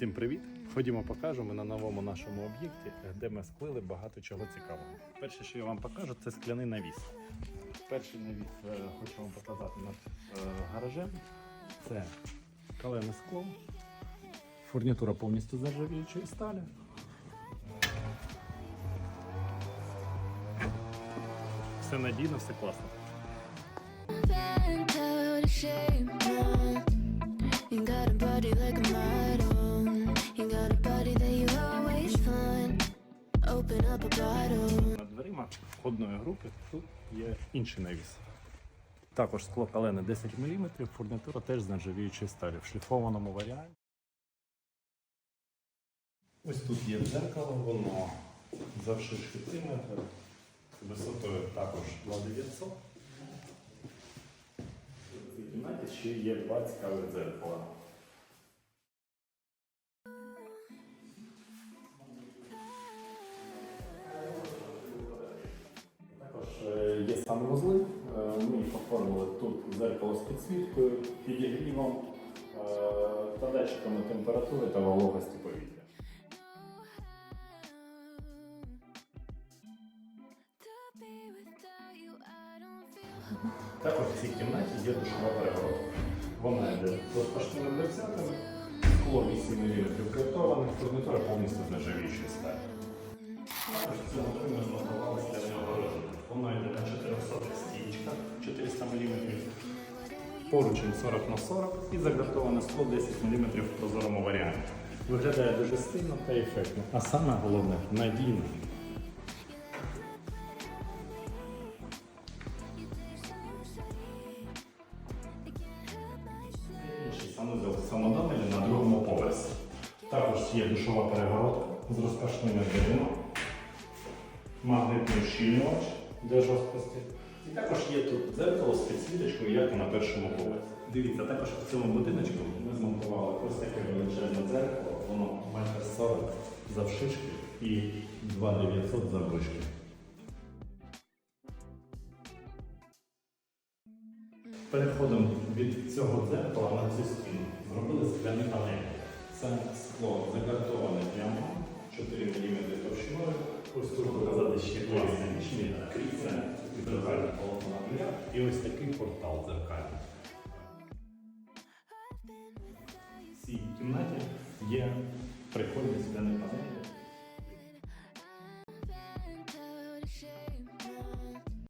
Всім привіт! Ходімо покажемо на новому нашому об'єкті, де ми склили багато чого цікавого. Перше, що я вам покажу, це скляний навіс. Перший навіс е, хочу вам показати над е, гаражем. Це калене скло, фурнітура повністю з нержавіючої сталі. Все надійно, все класно. You got a body like Над дверима входної групи тут є інший навіс. Також скло калене 10 мм, фурнітура теж з нержавіючої сталі в шліфованому варіанті. Ось тут є дзеркало, воно завширшки 3 метри, висотою також 2900. В кімнаті ще є два цікаві дзеркала. Є санвузли. Е, Ми їх оформили тут зеркало з підсвіткою, підігрівом е, та датчиками температури та вологості повітря. Також в цій кімнаті є душова перегородка. Вона йде розпашними дверцятами, скло 8 мм картоване, фурнітура повністю нержавіючої сталі. Також в цьому домі поручень 40 на 40 і загартоване скло 10 мм в прозорому варіанті. Виглядає дуже стильно та ефектно, а саме головне надійно. Санузел самодомелі на другому поверсі. Також є душова перегородка з розкашними дверима, магнитний щільнювач для жорсткості. І також є тут дзеркало з підсвіточкою, як і на першому поверсі. Дивіться, також в цьому будиночку ми змонтували ось таке величезне дзеркало, воно метр 40 завшишки і 2900 заввишки. Переходимо від цього дзеркала на цю стіну. Зробили скляні панелі. Це скло загартоване прямо 4 мм товщиною. Ось тут показати ще класний нічний і ось такий портал дзеркальний. В цій кімнаті є прикольний скляні панелі